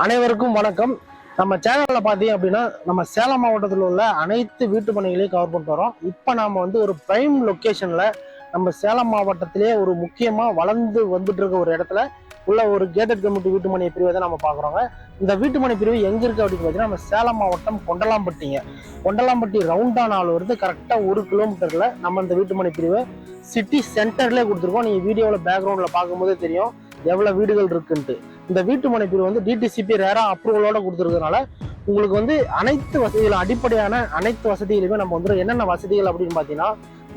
அனைவருக்கும் வணக்கம். நம்ம சேனல்ல பார்த்தீங்க அப்படின்னா நம்ம சேலம் மாவட்டத்தில் உள்ள அனைத்து வீட்டு பணிகளையும் கவர் பண்ணிட்டு வரோம். இப்போ நாம வந்து ஒரு பிரைம் லொக்கேஷனில் நம்ம சேலம் மாவட்டத்திலேயே ஒரு முக்கியமா வளர்ந்து வந்துட்டு இருக்க ஒரு இடத்துல உள்ள ஒரு கேட்டட் கமிட்டி வீட்டு மனை பிரிவை தான் நம்ம பார்க்குறோங்க. இந்த வீட்டு மனை பிரிவு எங்க இருக்கு அப்படின்னு பார்த்தீங்கன்னா நம்ம சேலம் மாவட்டம் கொண்டலாம்பட்டிங்க. கொண்டலாம்பட்டி ரவுண்டா நாள் வருது கரெக்டாக ஒரு கிலோமீட்டர்ல நம்ம இந்த வீட்டு மனை பிரிவை சிட்டி சென்டர்லேயே கொடுத்துருக்கோம். நீங்கள் வீடியோவில் பேக்ரவுண்டில் பார்க்கும்போதே தெரியும் எவ்வளோ வீடுகள் இருக்குன்ட்டு. இந்த வீட்டு மனை பிரிவு வந்து டிடிசிபி ரேரா அப்ரூவலோட கொடுத்துருக்கறனால உங்களுக்கு வந்து அனைத்து வசதிகளும் அடிப்படையான அனைத்து வசதிகளுமே நம்ம வந்து என்னென்ன வசதிகள் அப்படின்னு பார்த்தீங்கன்னா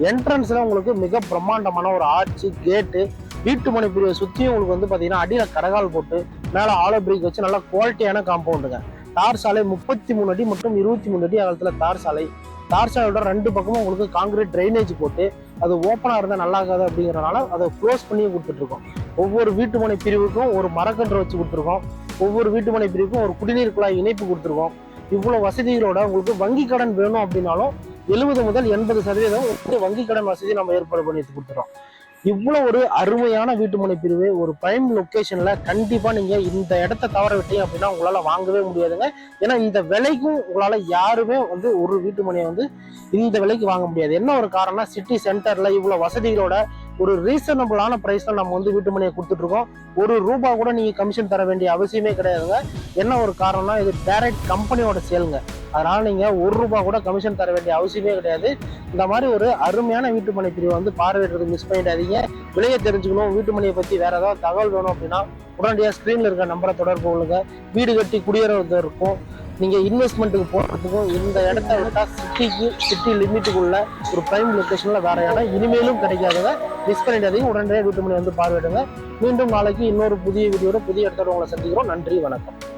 என்ட்ரன்ஸில் உங்களுக்கு மிக பிரம்மாண்டமான ஒரு ஆர்ச்சு கேட்டு வீட்டு மனை பிரிவை சுற்றியும் உங்களுக்கு வந்து பார்த்தீங்கன்னா அடியில் கடகால் போட்டு மேலே ஆலோ பிரிக் வச்சு நல்லா குவாலிட்டியான காம்பவுண்டுங்க தார் சாலை முப்பத்தி மூணு அடி மற்றும் இருபத்தி மூணு அடி அகலத்தில் தார் சாலை தார் ரெண்டு பக்கமும் உங்களுக்கு காங்கிரீட் ட்ரைனேஜ் போட்டு அது ஓப்பனாக இருந்தால் நல்லா இருக்காது அப்படிங்கிறனால அதை க்ளோஸ் பண்ணி கொடுத்துட்ருக்கோம் ஒவ்வொரு வீட்டு மனை பிரிவுக்கும் ஒரு மரக்கன்று வச்சு கொடுத்துருக்கோம். ஒவ்வொரு வீட்டு மனை பிரிவுக்கும் ஒரு குடிநீர் குழாய் இணைப்பு கொடுத்துருக்கோம். இவ்வளோ வசதிகளோட உங்களுக்கு வங்கி கடன் வேணும் அப்படின்னாலும் எழுபது முதல் எண்பது சதவீதம் வங்கி கடன் வசதி நம்ம ஏற்பாடு பண்ணி கொடுத்துறோம். இவ்வளோ ஒரு அருமையான வீட்டுமனை பிரிவு ஒரு பிரைம் லொக்கேஷனில் கண்டிப்பாக நீங்கள் இந்த இடத்த தவற விட்டீங்க அப்படின்னா உங்களால் வாங்கவே முடியாதுங்க. ஏன்னா இந்த விலைக்கும் உங்களால் யாருமே வந்து ஒரு வீட்டுமனையை வந்து இந்த விலைக்கு வாங்க முடியாது. என்ன ஒரு காரணம்னா சிட்டி சென்டரில் இவ்வளோ வசதிகளோட ஒரு ரீசனபிளான ப்ரைஸில் நம்ம வந்து வீட்டு மனையை கொடுத்துட்ருக்கோம். ஒரு ரூபா கூட நீங்கள் கமிஷன் தர வேண்டிய அவசியமே கிடையாதுங்க. என்ன ஒரு காரணம்னா இது டைரக்ட் கம்பெனியோட சேலுங்க அதனால நீங்கள் ஒரு ரூபா கூட கமிஷன் தர வேண்டிய அவசியமே கிடையாது. இந்த மாதிரி ஒரு அருமையான வீட்டு மனை பிரிவை வந்து பார்வையிடுறது மிஸ் பண்ணிடாதீங்க. விலையை தெரிஞ்சுக்கணும். வீட்டு மனையை பற்றி வேறு ஏதாவது தகவல் வேணும் அப்படின்னா உடனடியாக ஸ்க்ரீனில் இருக்க நம்பரை தொடர்பு கொள்ளுங்கள் வீடு கட்டி குடியேறதற்கும் நீங்கள் இன்வெஸ்ட்மெண்ட்டுக்கு போகிறதுக்கும் இந்த இடத்த விட்டா சிட்டிக்கு சிட்டி லிமிட்டுக்குள்ள ஒரு ப்ரைம் லொக்கேஷனில் வேறு இடம் இனிமேலும் கிடைக்காதத மிஸ் பண்ணிடாதீங்க. உடனடியாக வீட்டு மணி வந்து பார்வையிடுங்க. மீண்டும் நாளைக்கு இன்னொரு புதிய வீடியோட புதிய இடத்தோட உங்களை சந்திக்கிறோம். நன்றி வணக்கம்.